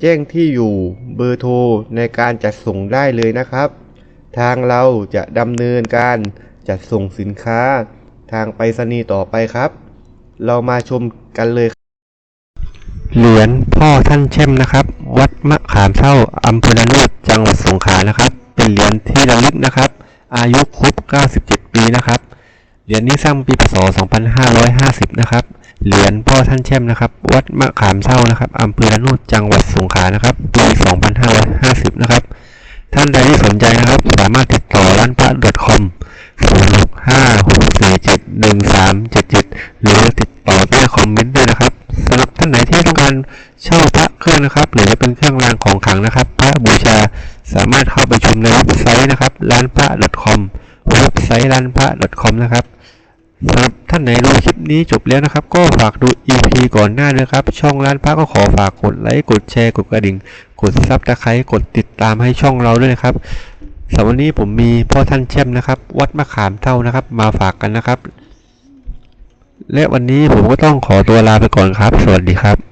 แจ้งที่อยู่เบอร์โทรในการจัดส่งได้เลยนะครับ ทางเราจะดำเนินการจัดส่งสินค้า ทางไปรษณีย์ต่อไปครับ เรามาชมกันเลย เหรียญพ่อท่านเช่มนะครับ วัดมะขามเท่าอำเภอละโนดจังหวัดสงขลานะครับ เป็นเหรียญที่ระลึกนะครับ อายุครบ 97 ปีนะครับ เหรียญนี้สร้างปีพศ 2550 นะครับ เหรียญพ่อท่านแช่มนะครับ วัดมะขามเท่านะครับอำเภอละโนดจังหวัดสงขลานะครับปี 2550 นะครับ ท่านใดที่สนใจนะครับ สามารถติดต่อร้านพระ .com 0656471377 หรือติดต่อใต้คอมเมนต์ด้วยนะครับสำหรับท่านไหนที่ต้องการเช่าพระเครื่องนะครับ หรือจะเป็นเครื่องรางของขลังนะครับ พระบูชาสามารถเข้าไปชมในเว็บไซต์นะครับร้านพระ .com เว็บไซต์ร้านพระ .com นะครับ สำหรับท่านไหนดูคลิปนี้จบแล้วนะครับ ก็ฝากดู EP ก่อนหน้าด้วยครับ ช่องร้านพระก็ขอฝากกดไลค์กดแชร์กดกระดิ่ง กดซับตะไคร้กดติดตามให้ช่องเราด้วยนะครับสำหรับวันนี้ผมมีพ่อท่านแช่มนะครับ วัดมะขามเท่านะครับ มาฝากกันนะครับ และวันนี้ผมก็ต้องขอตัวลาไปก่อนครับ สวัสดีครับ